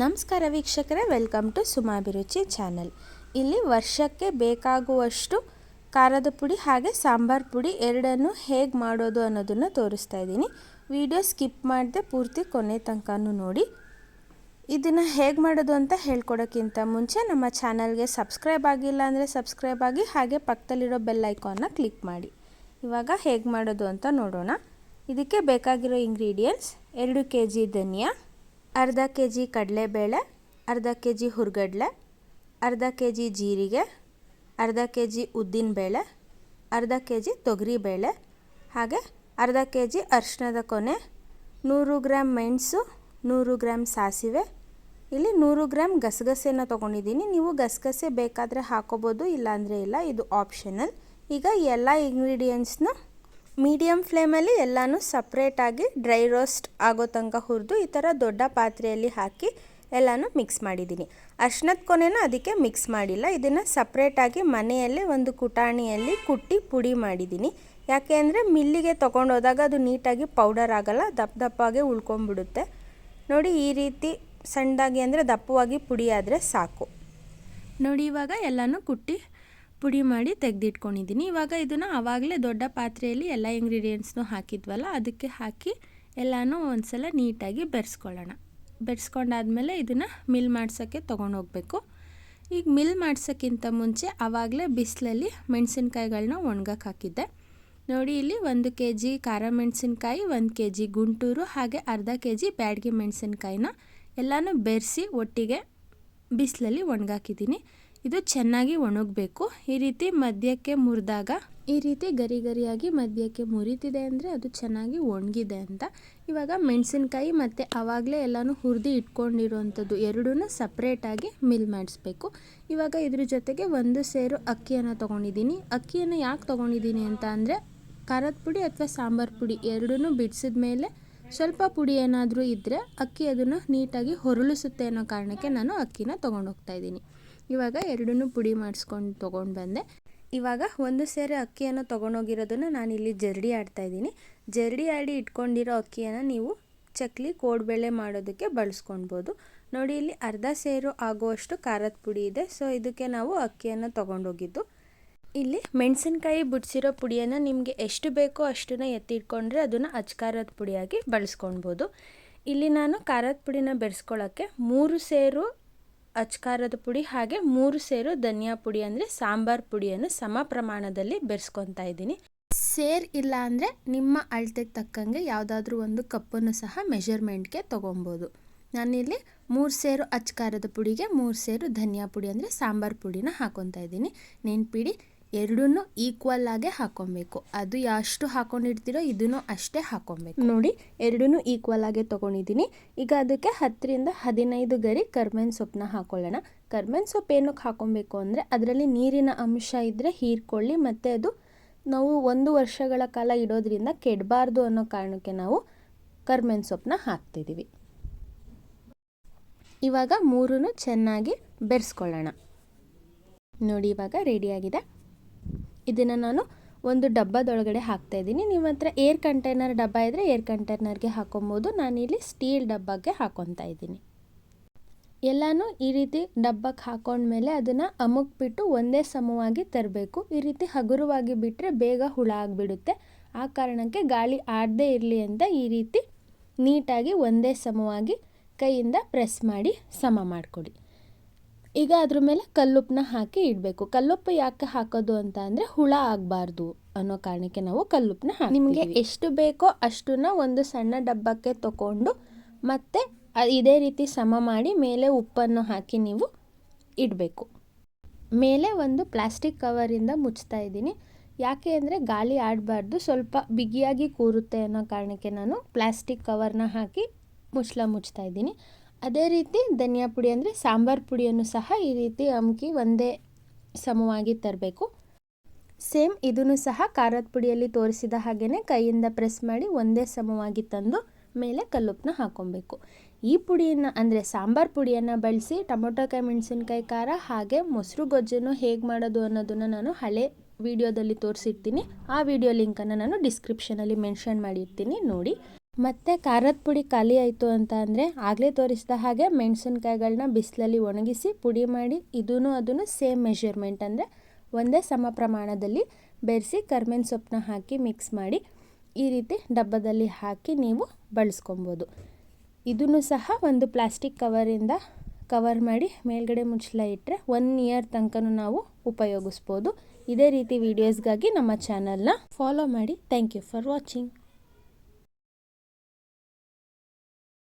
ನಮಸ್ಕಾರ ವೀಕ್ಷಕರೇ welcome to ಸುಮಾಭಿರುಚಿ channel ಇಲ್ಲಿ ವರ್ಷಕ್ಕೆ ಬೇಕಾಗುವಷ್ಟು ಖಾರದ ಪುಡಿ ಹಾಗೆ ಸಾಂಬಾರ್ ಪುಡಿ ಎರಡನ್ನು ಹೇಗೆ ಮಾಡೋದು ಅನ್ನೋದನ್ನು ತೋರಿಸ್ತಾ ಇದ್ದೀನಿ. ವಿಡಿಯೋ ಸ್ಕಿಪ್ ಮಾಡದೆ ಪೂರ್ತಿ ಕೊನೆ ತನಕನೂ ನೋಡಿ. ಇದನ್ನು ಹೇಗೆ ಮಾಡೋದು ಅಂತ ಹೇಳ್ಕೊಡೋಕ್ಕಿಂತ ಮುಂಚೆ ನಮ್ಮ ಚಾನಲ್ಗೆ ಸಬ್ಸ್ಕ್ರೈಬ್ ಆಗಿಲ್ಲ ಅಂದರೆ ಸಬ್ಸ್ಕ್ರೈಬ್ ಆಗಿ ಹಾಗೆ ಪಕ್ಕದಲ್ಲಿರೋ ಬೆಲ್ ಐಕಾನ್ನ ಕ್ಲಿಕ್ ಮಾಡಿ. ಇವಾಗ ಹೇಗೆ ಮಾಡೋದು ಅಂತ ನೋಡೋಣ. ಇದಕ್ಕೆ ಬೇಕಾಗಿರೋ ಇಂಗ್ರೀಡಿಯೆಂಟ್ಸ್ ಎರಡು ಕೆ ಜಿ ಧನಿಯಾ ಅರ್ಧ ಕೆ ಜಿ ಕಡಲೆಬೇಳೆ, ಅರ್ಧ ಕೆ ಜಿ ಹುರಗಡ್ಲೆ, ಅರ್ಧ ಕೆ ಜಿ ಜೀರಿಗೆ, ಅರ್ಧ ಕೆ ಜಿ ಉದ್ದಿನಬೇಳೆ, ಅರ್ಧ ಕೆ ಜಿ ತೊಗರಿಬೇಳೆ, ಹಾಗೆ ಅರ್ಧ ಕೆ ಜಿ ಅರಿಶಿಣದ ಕೊನೆ, ನೂರು ಗ್ರಾಮ್ ಮೆಣಸು, ನೂರು ಗ್ರಾಮ್ ಸಾಸಿವೆ. ಇಲ್ಲಿ ನೂರು ಗ್ರಾಮ್ ಗಸಗಸೆನ ತೊಗೊಂಡಿದ್ದೀನಿ. ನೀವು ಗಸಗಸೆ ಬೇಕಾದರೆ ಹಾಕೋಬೋದು, ಇಲ್ಲಾಂದರೆ ಇಲ್ಲ. ಇದು ಆಪ್ಷನಲ್ ಈಗ ಎಲ್ಲ ಇಂಗ್ರೀಡಿಯೆಂಟ್ಸ್ನ ಮೀಡಿಯಮ್ ಫ್ಲೇಮಲ್ಲಿ ಎಲ್ಲನೂ ಸಪ್ರೇಟಾಗಿ ಡ್ರೈ ರೋಸ್ಟ್ ಆಗೋ ತನಕ ಹುರಿದು ಈ ಥರ ದೊಡ್ಡ ಪಾತ್ರೆಯಲ್ಲಿ ಹಾಕಿ ಎಲ್ಲನೂ ಮಿಕ್ಸ್ ಮಾಡಿದ್ದೀನಿ. ಅರ್ಶಿನದ ಕೊನೆನ ಅದಕ್ಕೆ ಮಿಕ್ಸ್ ಮಾಡಿಲ್ಲ. ಇದನ್ನು ಸಪ್ರೇಟಾಗಿ ಮನೆಯಲ್ಲೇ ಒಂದು ಕುಟಾಣಿಯಲ್ಲಿ ಕುಟ್ಟಿ ಪುಡಿ ಮಾಡಿದ್ದೀನಿ. ಯಾಕೆ ಅಂದರೆ ಮಿಲ್ಲಿಗೆ ತೊಗೊಂಡೋದಾಗ ಅದು ನೀಟಾಗಿ ಪೌಡರ್ ಆಗೋಲ್ಲ, ದಪ್ಪ ದಪ್ಪಾಗೆ ಉಳ್ಕೊಂಬಿಡುತ್ತೆ ನೋಡಿ ಈ ರೀತಿ ಸಣ್ಣದಾಗಿ ಅಂದರೆ ದಪ್ಪವಾಗಿ ಪುಡಿ ಆದರೆ ಸಾಕು. ನೋಡಿ ಇವಾಗ ಎಲ್ಲನೂ ಕುಟ್ಟಿ ಪುಡಿ ಮಾಡಿ ತೆಗೆದಿಟ್ಕೊಂಡಿದ್ದೀನಿ. ಇವಾಗ ಇದನ್ನು ಆವಾಗಲೇ ದೊಡ್ಡ ಪಾತ್ರೆಯಲ್ಲಿ ಎಲ್ಲ ಇಂಗ್ರೀಡಿಯೆಂಟ್ಸ್ನೂ ಹಾಕಿದ್ವಲ್ಲ, ಅದಕ್ಕೆ ಹಾಕಿ ಎಲ್ಲನೂ ಒಂದ್ಸಲ ನೀಟಾಗಿ ಬೆರೆಸ್ಕೊಳ್ಳೋಣ. ಬೆರೆಸ್ಕೊಂಡಾದ್ಮೇಲೆ ಇದನ್ನು ಮಿಲ್ ಮಾಡ್ಸೋಕ್ಕೆ ತೊಗೊಂಡೋಗ್ಬೇಕು. ಈಗ ಮಿಲ್ ಮಾಡ್ಸೋಕ್ಕಿಂತ ಮುಂಚೆ ಆವಾಗಲೇ ಬಿಸಿಲಲ್ಲಿ ಮೆಣಸಿನ್ಕಾಯಿಗಳನ್ನ ಒಣಗಕ್ಕೆ ಹಾಕಿದ್ದೆ. ನೋಡಿ, ಇಲ್ಲಿ ಒಂದು ಕೆ ಜಿ ಖಾರ ಮೆಣಸಿನ್ಕಾಯಿ, ಒಂದು ಕೆ ಜಿ ಗುಂಟೂರು, ಹಾಗೆ ಅರ್ಧ ಕೆ ಜಿ ಬ್ಯಾಡಗಿ ಮೆಣಸಿನ್ಕಾಯಿನ ಎಲ್ಲನೂ ಬೆರೆಸಿ ಒಟ್ಟಿಗೆ ಬಿಸಿಲಲ್ಲಿ ಒಣಗಾಕಿದ್ದೀನಿ. ಇದು ಚೆನ್ನಾಗಿ ಒಣಗಬೇಕು. ಈ ರೀತಿ ಮಧ್ಯಕ್ಕೆ ಮುರಿದಾಗ, ಈ ರೀತಿ ಗರಿ ಗರಿಯಾಗಿ ಮಧ್ಯಕ್ಕೆ ಮುರಿತಿದೆ ಅಂದರೆ ಅದು ಚೆನ್ನಾಗಿ ಒಣಗಿದೆ ಅಂತ. ಇವಾಗ ಮೆಣಸಿನ್ಕಾಯಿ ಮತ್ತು ಆವಾಗಲೇ ಎಲ್ಲನೂ ಹುರಿದು ಇಟ್ಕೊಂಡಿರುವಂಥದ್ದು ಎರಡೂ ಸಪ್ರೇಟಾಗಿ ಮಿಲ್ ಮಾಡಿಸ್ಬೇಕು. ಇವಾಗ ಇದ್ರ ಜೊತೆಗೆ ಒಂದು ಸೇರು ಅಕ್ಕಿಯನ್ನು ತೊಗೊಂಡಿದ್ದೀನಿ. ಅಕ್ಕಿಯನ್ನು ಯಾಕೆ ತೊಗೊಂಡಿದ್ದೀನಿ ಅಂತ ಅಂದರೆ, ಖಾರದ ಪುಡಿ ಅಥವಾ ಸಾಂಬಾರು ಪುಡಿ ಎರಡೂ ಬಿಡಿಸಿದ ಮೇಲೆ ಸ್ವಲ್ಪ ಪುಡಿ ಏನಾದರೂ ಇದ್ದರೆ ಅಕ್ಕಿ ಅದನ್ನು ನೀಟಾಗಿ ಹೊರಳಿಸುತ್ತೆ ಅನ್ನೋ ಕಾರಣಕ್ಕೆ ನಾನು ಅಕ್ಕಿನ ತೊಗೊಂಡೋಗ್ತಾ ಇದ್ದೀನಿ. ಇವಾಗ ಎರಡನ್ನೂ ಪುಡಿ ಮಾಡಿಸ್ಕೊಂಡು ತೊಗೊಂಡು ಬಂದೆ. ಇವಾಗ ಒಂದು ಸೇರೆ ಅಕ್ಕಿಯನ್ನು ತೊಗೊಂಡೋಗಿರೋದನ್ನು ನಾನಿಲ್ಲಿ ಜರಡಿ ಆಡ್ತಾಯಿದ್ದೀನಿ ಜರಡಿ ಆಡಿ ಇಟ್ಕೊಂಡಿರೋ ಅಕ್ಕಿಯನ್ನು ನೀವು ಚಕ್ಲಿ ಕೋಡ್ಬೇಳೆ ಮಾಡೋದಕ್ಕೆ ಬಳಸ್ಕೊಳ್ಬೋದು ನೋಡಿ, ಇಲ್ಲಿ ಅರ್ಧ ಸೇರು ಆಗುವಷ್ಟು ಖಾರದ ಪುಡಿ ಇದೆ. ಸೊ, ಇದಕ್ಕೆ ನಾವು ಅಕ್ಕಿಯನ್ನು ತೊಗೊಂಡೋಗಿದ್ದು. ಇಲ್ಲಿ ಮೆಣಸಿನ್ಕಾಯಿ ಬಿಡಿಸಿರೋ ಪುಡಿಯನ್ನು ನಿಮಗೆ ಎಷ್ಟು ಬೇಕೋ ಅಷ್ಟನ್ನು ಎತ್ತಿಟ್ಕೊಂಡ್ರೆ ಅದನ್ನು ಅಚ್ಕಾರದ ಪುಡಿಯಾಗಿ ಬಳಸ್ಕೊಳ್ಬೋದು ಇಲ್ಲಿ ನಾನು ಖಾರದ ಪುಡಿನ ಬೆರೆಸ್ಕೊಳ್ಳೋಕ್ಕೆ ಮೂರು ಸೇರು ಅಚ್ಕಾರದ ಪುಡಿ ಹಾಗೆ ಮೂರು ಸೇರು ಧನಿಯಾ ಪುಡಿ ಅಂದರೆ ಸಾಂಬಾರ್ ಪುಡಿಯನ್ನು ಸಮ ಪ್ರಮಾಣದಲ್ಲಿ ಬೆರೆಸ್ಕೊತಾ ಇದ್ದೀನಿ. ಸೇರ್ ಇಲ್ಲ ಅಂದರೆ ನಿಮ್ಮ ಅಳತೆಗೆ ತಕ್ಕಂಗೆ ಯಾವುದಾದ್ರೂ ಒಂದು ಕಪ್ಪನ್ನು ಸಹ ಮೆಷರ್ಮೆಂಟ್ಗೆ ತೊಗೊಬೋದು. ನಾನಿಲ್ಲಿ ಮೂರು ಸೇರು ಅಚ್ಕಾರದ ಪುಡಿಗೆ ಮೂರು ಸೇರು ಧನಿಯಾ ಪುಡಿ ಅಂದರೆ ಸಾಂಬಾರು ಪುಡಿನ ಹಾಕೊತಾ ಇದ್ದೀನಿ. ನೆನ್ಪಿಡಿ ಎರಡೂ ಈಕ್ವಲ್ ಆಗೇ ಹಾಕೊಬೇಕು. ಅದು ಎಷ್ಟು ಹಾಕೊಂಡಿರ್ತೀರೋ ಇದನ್ನು ಅಷ್ಟೇ ಹಾಕೊಬೇಕು. ನೋಡಿ ಎರಡೂ ಈಕ್ವಲ್ ಆಗೇ ತೊಗೊಂಡಿದ್ದೀನಿ. ಈಗ ಅದಕ್ಕೆ ಹತ್ತರಿಂದ ಹದಿನೈದು ಗರಿ ಕರ್ಬೇವಿನ ಸೊಪ್ಪನ್ನ ಹಾಕೊಳ್ಳೋಣ. ಕರ್ಬೇವಿನ ಸೊಪ್ಪು ಏನಕ್ಕೆ ಹಾಕೊಬೇಕು ಅಂದರೆ ಅದರಲ್ಲಿ ನೀರಿನ ಅಂಶ ಇದ್ದರೆ ಹೀರ್ಕೊಳ್ಳಿ, ಮತ್ತು ಅದು ನಾವು ಒಂದು ವರ್ಷಗಳ ಕಾಲ ಇಡೋದ್ರಿಂದ ಕೆಡಬಾರ್ದು ಅನ್ನೋ ಕಾರಣಕ್ಕೆ ನಾವು ಕರ್ಬೇವಿನ ಸೊಪ್ಪನ್ನ ಹಾಕ್ತಿದ್ದೀವಿ. ಇವಾಗ ಮೂರೂ ಚೆನ್ನಾಗಿ ಬೆರೆಸ್ಕೊಳ್ಳೋಣ. ನೋಡಿ, ಇವಾಗ ರೆಡಿಯಾಗಿದೆ ಇದನ್ನು ನಾನು ಒಂದು ಡಬ್ಬದೊಳಗಡೆ ಹಾಕ್ತಾಯಿದ್ದೀನಿ ನಿಮ್ಮ ಹತ್ರ ಏರ್ ಕಂಟೈನರ್ ಡಬ್ಬ ಇದ್ದರೆ ಏರ್ ಕಂಟೈನರ್ಗೆ ಹಾಕೊಬೋದು. ನಾನಿಲ್ಲಿ ಸ್ಟೀಲ್ ಡಬ್ಬಕ್ಕೆ ಹಾಕೊತಾ ಇದ್ದೀನಿ. ಎಲ್ಲನೂ ಈ ರೀತಿ ಡಬ್ಬಕ್ಕೆ ಹಾಕೊಂಡ್ಮೇಲೆ ಅದನ್ನು ಅಮುಕ್ಬಿಟ್ಟು ಒಂದೇ ಸಮವಾಗಿ ತರಬೇಕು. ಈ ರೀತಿ ಹಗುರವಾಗಿ ಬಿಟ್ಟರೆ ಬೇಗ ಹುಳ ಆಗಿಬಿಡುತ್ತೆ. ಆ ಕಾರಣಕ್ಕೆ ಗಾಳಿ ಆಡದೇ ಇರಲಿ ಅಂತ ಈ ರೀತಿ ನೀಟಾಗಿ ಒಂದೇ ಸಮವಾಗಿ ಕೈಯಿಂದ ಪ್ರೆಸ್ ಮಾಡಿ ಸಮ ಮಾಡಿಕೊಡಿ. ಈಗ ಅದ್ರ ಮೇಲೆ ಕಲ್ಲುಪ್ಪನ್ನ ಹಾಕಿ ಇಡಬೇಕು. ಕಲ್ಲುಪ್ಪು ಯಾಕೆ ಹಾಕೋದು ಅಂತ ಅಂದರೆ ಹುಳ ಆಗಬಾರ್ದು ಅನ್ನೋ ಕಾರಣಕ್ಕೆ ನಾವು ಕಲ್ಲುಪ್ಪನ್ನ ಹಾಕಿ ನಿಮಗೆ ಎಷ್ಟು ಬೇಕೋ ಅಷ್ಟನ್ನ ಒಂದು ಸಣ್ಣ ಡಬ್ಬಕ್ಕೆ ತಗೊಂಡು ಮತ್ತೆ ಇದೇ ರೀತಿ ಸಮ ಮಾಡಿ ಮೇಲೆ ಉಪ್ಪನ್ನು ಹಾಕಿ ನೀವು ಇಡಬೇಕು. ಮೇಲೆ ಒಂದು ಪ್ಲಾಸ್ಟಿಕ್ ಕವರಿಂದ ಮುಚ್ತಾ ಇದ್ದೀನಿ. ಯಾಕೆ ಅಂದರೆ ಗಾಳಿ ಆಡಬಾರ್ದು, ಸ್ವಲ್ಪ ಬಿಗಿಯಾಗಿ ಕೂರುತ್ತೆ ಅನ್ನೋ ಕಾರಣಕ್ಕೆ ನಾನು ಪ್ಲಾಸ್ಟಿಕ್ ಕವರ್ನ ಹಾಕಿ ಮುಚ್ಚಳ ಮುಚ್ತಾ ಇದ್ದೀನಿ. ಅದೇ ರೀತಿ ಧನಿಯಾ ಪುಡಿ ಅಂದರೆ ಸಾಂಬಾರು ಪುಡಿಯನ್ನು ಸಹ ಈ ರೀತಿ ಅಮ್ಕಿ ಒಂದೇ ಸಮವಾಗಿ ತರಬೇಕು. ಸೇಮ್ ಇದನ್ನು ಸಹ ಖಾರದ ಪುಡಿಯಲ್ಲಿ ತೋರಿಸಿದ ಹಾಗೆಯೇ ಕೈಯಿಂದ ಪ್ರೆಸ್ ಮಾಡಿ ಒಂದೇ ಸಮವಾಗಿ ತಂದು ಮೇಲೆ ಕಲ್ಲುಪ್ಪನ್ನ ಹಾಕೊಬೇಕು. ಈ ಪುಡಿಯನ್ನು ಅಂದರೆ ಸಾಂಬಾರು ಪುಡಿಯನ್ನು ಬಳಸಿ ಟೊಮೊಟೊಕಾಯಿ ಮೆಣಸಿನ್ಕಾಯಿ, ಖಾರ ಹಾಗೆ ಮೊಸರು ಗೊಜ್ಜನ್ನು ಹೇಗೆ ಮಾಡೋದು ಅನ್ನೋದನ್ನು ನಾನು ಹಳೆ ವಿಡಿಯೋದಲ್ಲಿ ತೋರಿಸಿರ್ತೀನಿ. ಆ ವಿಡಿಯೋ ಲಿಂಕನ್ನು ನಾನು ಡಿಸ್ಕ್ರಿಪ್ಷನಲ್ಲಿ ಮೆನ್ಷನ್ ಮಾಡಿರ್ತೀನಿ, ನೋಡಿ. ಮತ್ತು ಖಾರದ ಪುಡಿ ಖಾಲಿ ಆಯಿತು ಅಂತ ಅಂದರೆ ಆಗಲೇ ತೋರಿಸಿದ ಹಾಗೆ ಮೆಣಸಿನ್ಕಾಯಿಗಳನ್ನ ಬಿಸಿಲಲ್ಲಿ ಒಣಗಿಸಿ ಪುಡಿ ಮಾಡಿ ಇದೂ ಅದನ್ನು ಸೇಮ್ ಮೆಷರ್ಮೆಂಟ್ ಅಂದರೆ ಒಂದೇ ಸಮ ಪ್ರಮಾಣದಲ್ಲಿ ಬೆರೆಸಿ ಕರ್ಬೇವಿನ ಸೊಪ್ಪನ್ನ ಹಾಕಿ ಮಿಕ್ಸ್ ಮಾಡಿ ಈ ರೀತಿ ಡಬ್ಬದಲ್ಲಿ ಹಾಕಿ ನೀವು ಬಳಸ್ಕೊಬೋದು. ಇದನ್ನು ಸಹ ಒಂದು ಪ್ಲಾಸ್ಟಿಕ್ ಕವರಿಂದ ಕವರ್ ಮಾಡಿ ಮೇಲ್ಗಡೆ ಮುಚ್ಚಲ ಇಟ್ಟರೆ ಒನ್ ಇಯರ್ ತನಕನೂ ನಾವು ಉಪಯೋಗಿಸ್ಬೋದು. ಇದೇ ರೀತಿ ವೀಡಿಯೋಸ್ಗಾಗಿ ನಮ್ಮ ಚಾನಲ್ನ ಫಾಲೋ ಮಾಡಿ. Thank you for watching